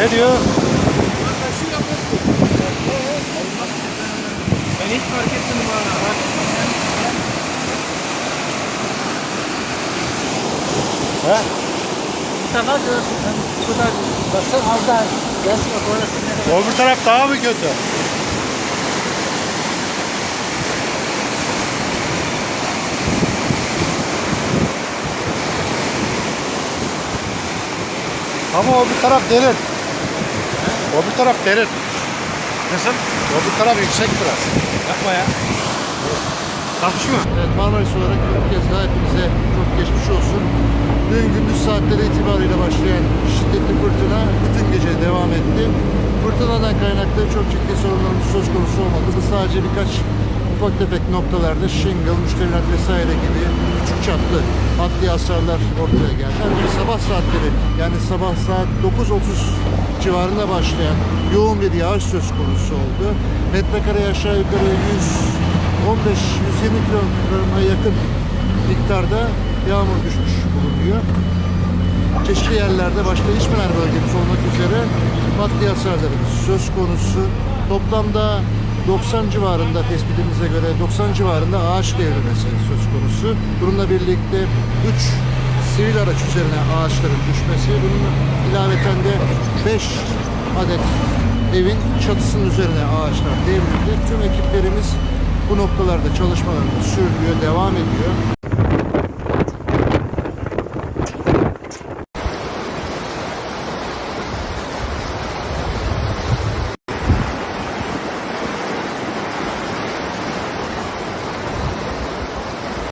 Ne diyor? Ben hiç fark etmedim ha. He? Sefer diyorsun. Ben bu kadar baksana az daha gelsin bak orası. Öbür taraf daha mı kötü? Ama o bir taraf derin. O bir taraf derin. Nasıl? O bir taraf yüksek biraz. Yapma ya. Kalkış mı? Evet, Marmaris olarak bir kez daha hepinize çok geçmiş olsun. Dün gündüz saatleri itibariyle başlayan şiddetli fırtına bütün gece devam etti. Fırtınadan kaynaklı çok ciddi sorunlarımız söz konusu olmadı. Sadece birkaç ufak tefek noktalarda shingle, müşteriler vesaire gibi küçük çaplı maddi hasarlar ortaya geldi. Ancak sabah saatleri yani sabah saat 9.30 civarında başlayan yoğun bir yağış söz konusu oldu. Metrekare aşağı yukarı 115-120 kilograma yakın miktarda yağmur düşmüş bulunuyor. Çeşitli yerlerde başta İçmeler bölgemiz olmak üzere maddi hasarlarımız söz konusu. Toplamda 90 civarında tespitimize göre 90 civarında ağaç devrilmesi söz konusu. Bununla birlikte 3 sivil araç üzerine ağaçların düşmesi. Bunun ilaveten de 5 adet evin çatısının üzerine ağaçlar devrildi. Tüm ekiplerimiz bu noktalarda çalışmalarını sürdürüyor, devam ediyor.